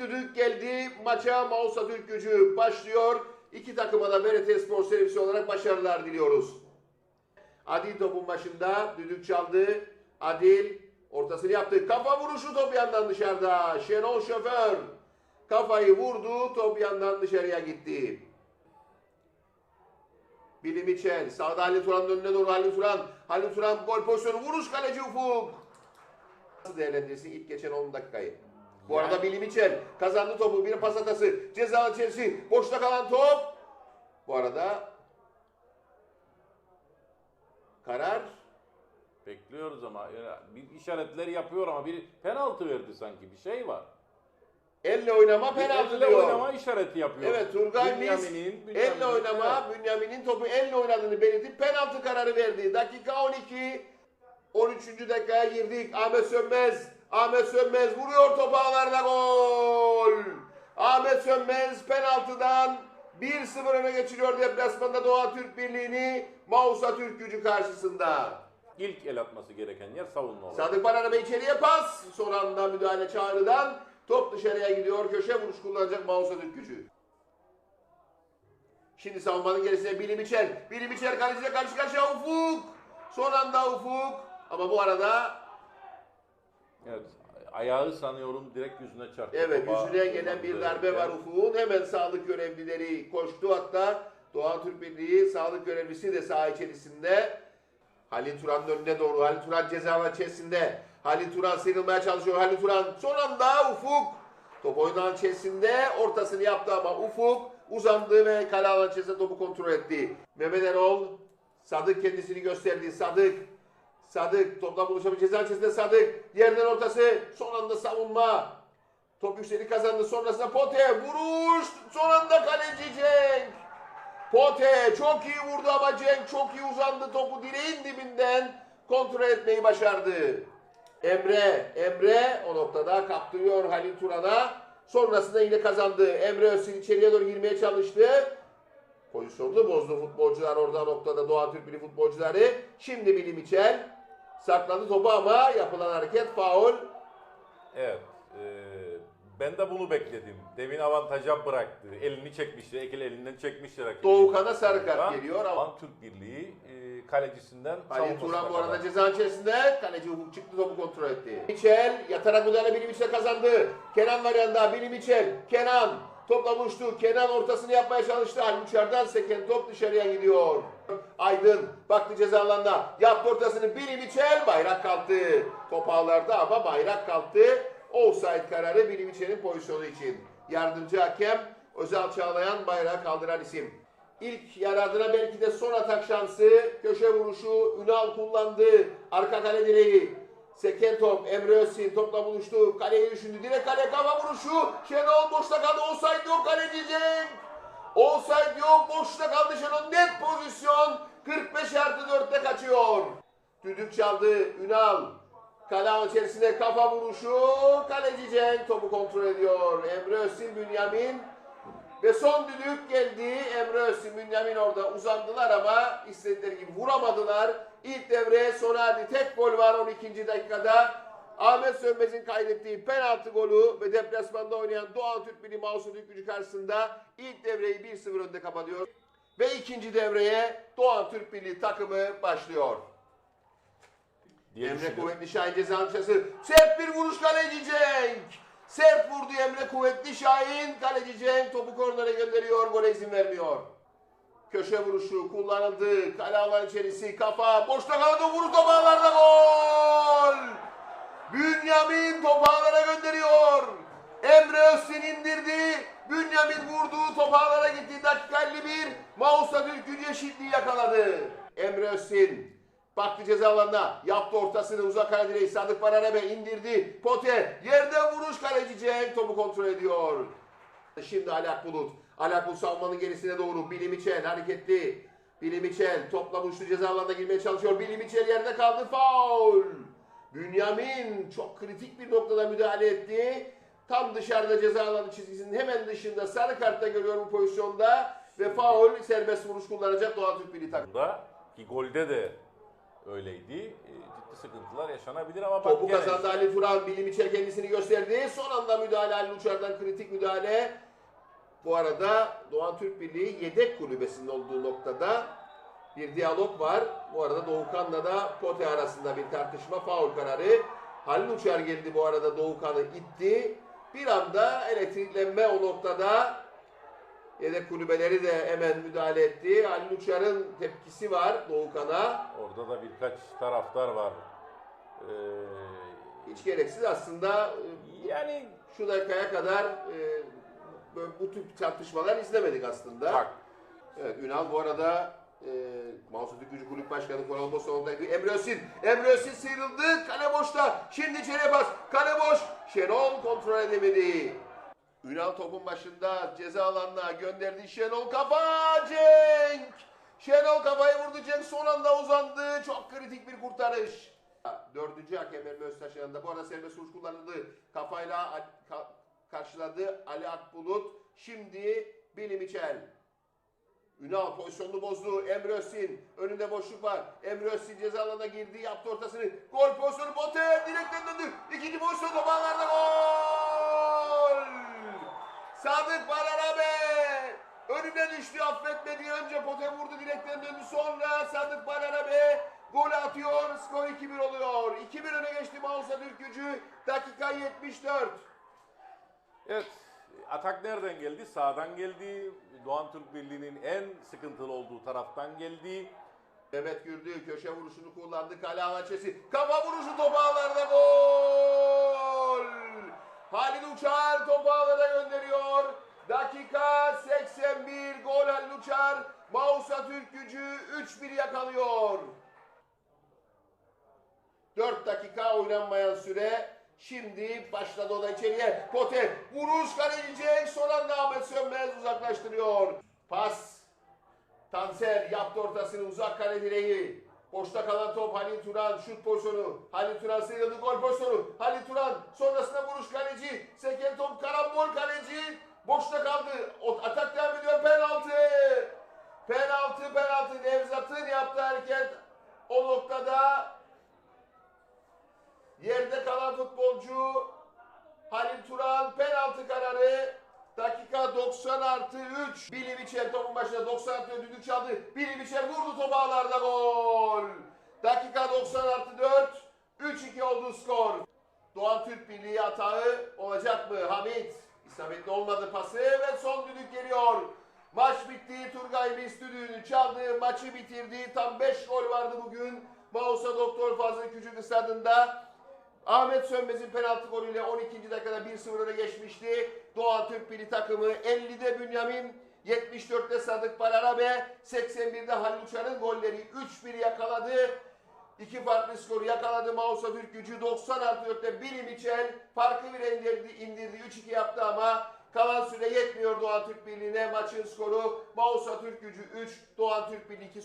düdük geldi. Maça Mausa Türk gücü başlıyor. İki takıma da BRT Spor servisi olarak başarılar diliyoruz. Adil topun başında düdük çaldı. Adil ortasını yaptı. Kafa vuruşu top yandan dışarıda. Şenol Şoför kafayı vurdu. Top yandan dışarıya gitti. Billy Mitchell sağda Halil Turan'ın önüne doğru Halil Turan. Halil Turan gol pozisyonu vuruş kaleci Ufuk. Nasıl değerlendirirsin ilk geçen 10 dakikayı? Bu Yani- arada Billy Mitchell kazandı topu. Bir pas atası. Ceza içerisi. Boşta kalan top. Bu arada karar Bekliyoruz ama bir işaretler yapıyor ama bir penaltı verdi sanki bir şey var. elle oynama penaltı Elle diyor. oynama işareti yapıyor. Evet Turgay Mis elle oynama Evet. Bünyamin'in topu elle oynadığını belirtip penaltı kararı verdi. Dakika 12 13. dakikaya girdik. Ahmet Sönmez Ahmet Sönmez vuruyor topu ağlarda gol. Ahmet Sönmez penaltıdan 1-0 öne geçiriyor deplasmanda Doğu Türk Birliği'ni Mausa Türk gücü karşısında. İlk el atması gereken yer savunma olarak. Sadık Baran'a içeriye pas. Son anda müdahale çağrıdan. Top dışarıya gidiyor. Köşe vuruş kullanacak Mausa Türk gücü. Şimdi savunmanın gerisine Bilim İçer. Bilim İçer kaleciyle karşı karşıya Ufuk. Son anda Ufuk. Ama bu arada Evet. Ayağı sanıyorum direkt yüzüne çarptı. evet Topa yüzüne gelen bir darbe var Ufuk'un. Hemen sağlık görevlileri koştu. Hatta Doğan Türk Birliği sağlık görevlisi de saha içerisinde. Halil Turan'ın önüne doğru. Halil Turan ceza alan içerisinde. Halil Turan sıyrılmaya çalışıyor. Halil Turan son anda Ufuk. Top oynanan içerisinde ortasını yaptı ama Ufuk uzandı ve kale alan içerisinde topu kontrol etti. Mehmet Erol Sadık kendisini gösterdi. Sadık Sadık topla buluşabilecek ceza içerisinde Sadık. Yerden ortası son anda savunma. Top yükseldi kazandı. Sonrasında Pote vuruş. Son anda kaleci Cenk. Pote çok iyi vurdu ama Cenk çok iyi uzandı. Topu direğin dibinden kontrol etmeyi başardı. Emre, Emre o noktada kaptırıyor Halil Turan'a. Sonrasında yine kazandı. Emre Özsin içeriye doğru girmeye çalıştı. Pozisyonunu bozdu futbolcular orada noktada Doğan Türk Birliği futbolcuları. Şimdi Bilim İçel sakladı topu ama yapılan hareket faul. Evet. e, ben de bunu bekledim. Demin avantaja bıraktı. Elini çekmişti. Ekil elinden çekmişti rakibi. Doğukan'a sarı kart geliyor ama- Türk Birliği e, kalecisinden Halil savunmasına Turan bu kadar. arada ceza içerisinde kaleci Ufuk çıktı topu kontrol etti. Michel yatarak müdahale Bilim İçel kazandı. Kenan var yanında Bilim İçel. Kenan topla buluştu. Kenan ortasını yapmaya çalıştı. Halil uçardan seken top dışarıya gidiyor. Aydın baktı alanına. Yaptı ortasını Bilim İçel bayrak kalktı. Top ağlarda ama bayrak kalktı. Offside kararı Bilim İçel'in pozisyonu için. Yardımcı hakem Özal Çağlayan bayrağı kaldıran isim. İlk yarı adına belki de son atak şansı. Köşe vuruşu Ünal kullandı. Arka kale direği. Seken top Emre Özsin topla buluştu. Kaleyi düşündü. Direkt kale kafa vuruşu. Şenol boşta kaldı. Offside yok kaleci Cenk. Offside yok. Boşta kaldı Şenol. Net pozisyon. 45 artı 4'te kaçıyor. Düdük çaldı. Ünal. Kale alan içerisinde kafa vuruşu. Kaleci Cenk topu kontrol ediyor. Emre Özsin Bünyamin. Ve son düdük geldi. Emre Öztürk, Bünyamin orada uzandılar ama istedikleri gibi vuramadılar. İlk devre sona erdi. Tek gol var 12. dakikada. Ahmet Sönmez'in kaydettiği penaltı golü ve deplasmanda oynayan Doğan Türk Birliği Mausa Türk Gücü karşısında ilk devreyi 1-0 önde kapatıyor. Ve ikinci devreye Doğan Türk Birliği takımı başlıyor. diye Emre. Kuvvetli Şahin ceza alçası. Sert bir vuruş kaleci Cenk. Sert vurdu Emre Kuvvetli Şahin. Kaleci Cenk topu kornere gönderiyor. Gole izin vermiyor. Köşe vuruşu kullanıldı. Kale alan içerisi kafa. Boşta kaldı vuruş top ağlarda gol. Bünyamin topu ağlara gönderiyor. Emre Özsin indirdi. Bünyamin vurdu. Top ağlara gitti. Dakika 51. Mausa Türk'ün eşitliği yakaladı. Emre Özsin Baktı ceza alanına. Yaptı ortasını uzak kale direği. Sadık Baranebe indirdi. Pote. Yerden vuruş kaleci Cenk topu kontrol ediyor. Şimdi Alak Bulut. Alak Bulut savunmanın gerisine doğru. Bilim İçel hareketli. Bilim İçel topla buluştu ceza alanına girmeye çalışıyor. Bilim İçel yerde kaldı. Faul. Bünyamin çok kritik bir noktada müdahale etti. Tam dışarıda ceza alanı çizgisinin hemen dışında sarı kartta görüyor bu pozisyonda. Ve faul serbest vuruş kullanacak Doğan Türk Birliği takımı. Bunda ki golde de öyleydi. E, ciddi sıkıntılar yaşanabilir ama Topu gene- kazandı Ali Turan. Bilim İçer kendisini gösterdi. Son anda müdahale Ali Uçar'dan kritik müdahale. Bu arada Doğan Türk Birliği yedek kulübesinin olduğu noktada bir diyalog var. Bu arada Doğukan'la da Pote arasında bir tartışma faul kararı. Halil Uçar geldi bu arada Doğukan'ı itti. Bir anda elektriklenme o noktada yedek kulübeleri de hemen müdahale etti. Halil Uçar'ın tepkisi var Doğukan'a. Orada da birkaç taraftar var. E, Hiç gereksiz aslında e, yani şu dakikaya kadar e, bu tip tartışmalar izlemedik aslında. bak Evet Ünal bu arada e, Mansur Gücü Kulüp Başkanı Kolombo sonundaydı. Emre Özsin. Emre Özsin sıyrıldı. Kale boşta. Şimdi içeriye bas. Kale boş. Şenol kontrol edemedi. Ünal topun başında ceza alanına gönderdi. Şenol kafa Cenk. Şenol kafayı vurdu. Cenk son anda uzandı. Çok kritik bir kurtarış. Dördüncü hakem Emre Öztaş yanında. Bu arada serbest vuruş kullanıldı. Kafayla karşıladı Ali Akbulut. Şimdi Bilim İçel. Ünal pozisyonunu bozdu. Emre Özsin. Önünde boşluk var. Emre Özsin ceza alanına girdi. Yaptı ortasını. Gol pozisyonu. Bote direkten döndü. İkinci pozisyon topağlarda gol. Sadık Balarabe. Önüne düştü affetmedi. Önce pote vurdu direkten döndü. Sonra Sadık Balarabe gol atıyor. Skor 2-1 oluyor. 2-1 öne geçti Mausa Türk gücü. Dakika 74. Evet, atak nereden geldi? Sağdan geldi. Doğan Türk Birliği'nin en sıkıntılı olduğu taraftan geldi. Mehmet Gürdü köşe vuruşunu kullandı. Kale avaçesi. Kafa vuruşu topu ağlarda gol. Halil Uçar topu ağlara gönderiyor. Dakika 81 gol Halil Uçar. Mausa Türk gücü 3-1 yakalıyor. 4 dakika oynanmayan süre. Şimdi başladı o da içeriye. Pote vuruş kaleci Cenk. Son anda Ahmet Sönmez uzaklaştırıyor. Pas Tanser yaptı ortasını uzak kale direği. Boşta kalan top Halil Turan şut pozisyonu. Halil Turan sıyrıldı gol pozisyonu. Halil Turan sonrasında vuruş kaleci. Seken top karambol kaleci. Boşta kaldı. Atak devam ediyor penaltı. Penaltı penaltı Nevzat'ın yaptığı hareket o noktada yerde kalan futbolcu Halil Turan penaltı kararı dakika 90 artı 3 Bilim İçer topun başında 90 artı 4 düdük çaldı. Bilim İçer vurdu topu ağlarda gol. Dakika 90 artı 4 3-2 oldu skor. Doğan Türk Birliği hatağı olacak mı? Hamit isabetli olmadı pası ve son düdük geliyor. Maç bitti. Turgay Bis düdüğünü çaldı. Maçı bitirdi. Tam 5 gol vardı bugün. Mausa Doktor Fazıl Küçük stadında. Ahmet Sönmez'in penaltı golüyle 12. dakikada 1-0 öne geçmişti. Doğan Türk Birliği takımı 50'de Bünyamin, 74'te Sadık Balarabe, 81'de Halil Uçar'ın golleri 3-1 yakaladı. İki farklı skoru yakaladı Mausa Türk gücü. 90 artı 4'te Bilim İçel farkı bir indirdi, indirdi. 3-2 yaptı ama kalan süre yetmiyor Doğan Türk Birliği'ne maçın skoru Mausa Türk gücü 3 Doğan Türk Birliği 2